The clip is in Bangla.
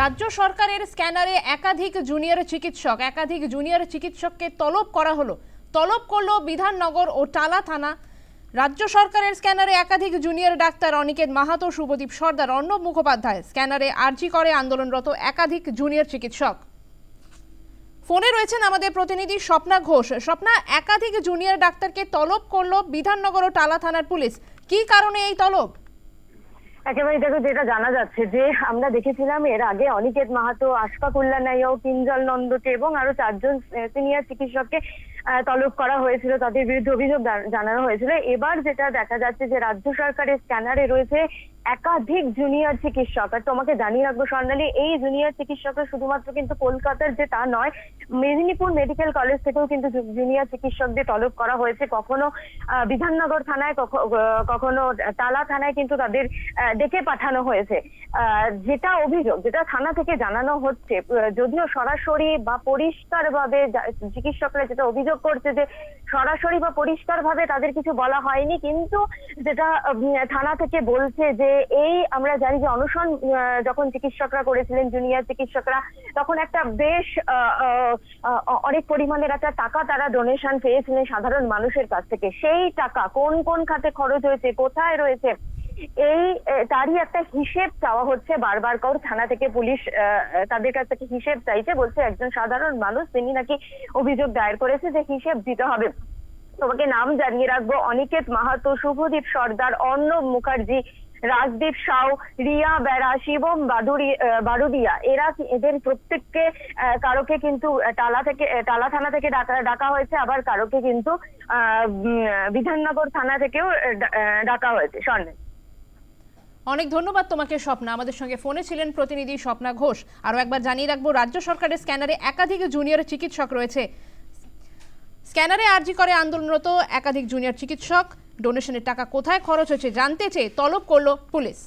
রাজ্য সরকারের স্ক্যানারে একাধিক জুনিয়র চিকিৎসক, একাধিক জুনিয়র চিকিৎসককে তলব করা হলো। তলব করল বিধাননগর ও টালা থানা। রাজ্য সরকারের স্ক্যানারে একাধিক জুনিয়র ডাক্তার অনিকেত মাহাতো, শুভদীপ সর্দার, অর্ণব মুখোপাধ্যায় স্ক্যানারে আর্জি করে আন্দোলনরত একাধিক জুনিয়র চিকিৎসক। ফোনে রয়েছেন আমাদের প্রতিনিধি স্বপ্না ঘোষ। স্বপ্না, একাধিক জুনিয়র ডাক্তারকে তলব করল বিধাননগর ও টালা থানার পুলিশ। কী কারণে এই তলব? একেবারে দেখো যেটা জানা যাচ্ছে যে আমরা দেখেছিলাম এর আগে অনিকেত মাহাতো আশফাকুল্লা নাইয়া ও কিঞ্জল নন্দকে এবং আরও চারজন সিনিয়র চিকিৎসককে তলব করা হয়েছিল, তাদের বিরুদ্ধে অভিযোগ জানানো হয়েছিল। এবার যেটা দেখা যাচ্ছে যে রাজ্য সরকারের স্ক্যানারে রয়েছে একাধিক জুনিয়র চিকিৎসক, আর তোমাকে জানিয়ে রাখব স্বর্ণালী এই জুনিয়র চিকিৎসকরা শুধুমাত্র কিন্তু কলকাতার যে তা নয়, মেদিনীপুর মেডিকেল কলেজ থেকেও কিন্তু জুনিয়র চিকিৎসকদের তলব করা হয়েছে। কখনো বিধাননগর থানায় কখনো তালা থানায় কিন্তু তাদের ডেকে পাঠানো হয়েছে। যেটা অভিযোগ, যেটা থানা থেকে জানানো হচ্ছে যদিও সরাসরি বা পরিষ্কার ভাবে চিকিৎসকরা যেটা অভিযোগ করছে যে সরাসরি বা পরিষ্কার ভাবে তাদের কিছু বলা হয়নি, কিন্তু যেটা থানা থেকে বলছে যে এই আমরা জানি যে অনশন যখন চিকিৎসকরা করেছিলেন জুনিয়র চিকিৎসকরা, তখন একটা বেশ অনেক পরিমাণের একটা টাকা তারা ডোনেশন পেয়েছিলেন সাধারণ মানুষের কাছ থেকে। সেই টাকা কোন কোন খাতে খরচ হয়েছে, কোথায় রয়েছে, এই তারই একটা হিসেব চাওয়া হচ্ছে বারবার কর থানা থেকে পুলিশ তাদের কাছ থেকে হিসেব চাইছে, বলছে একজন সাধারণ মানুষ, তিনি নাকি অভিযোগ দায়ের করেছে যে হিসেব দিতে হবে। তোমাকে নাম জানিয়ে রাখব, অনিকেত মাহাতো, শুভদীপ সর্দার, অর্ণব মুখার্জি রাজদীপ সাউ, রিয়া বেড়া শিবম বাদুরি বারুদিয়া। এরা এদের প্রত্যেককে কারোকে কিন্তু টালা থেকে টালা থানা থেকে ডাকা ডাকা হয়েছে, আবার কারোকে কিন্তু বিধাননগর থানা থেকেও ডাকা হয়েছে স্বর্ণে অনেক ধন্যবাদ তোমাকে, স্বপ্না। আমাদের সঙ্গে ফোনে ছিলেন প্রতিনিধি স্বপ্না ঘোষ। আরও একবার জানিয়ে রাখব, রাজ্য সরকারের স্ক্যানারে একাধিক জুনিয়র চিকিৎসক রয়েছে। স্ক্যানারে আর্জি করে আন্দোলনরত একাধিক জুনিয়র চিকিৎসক। ডোনেশনের টাকা কোথায় খরচ হয়েছে জানতে চেয়ে তলব করল পুলিশ।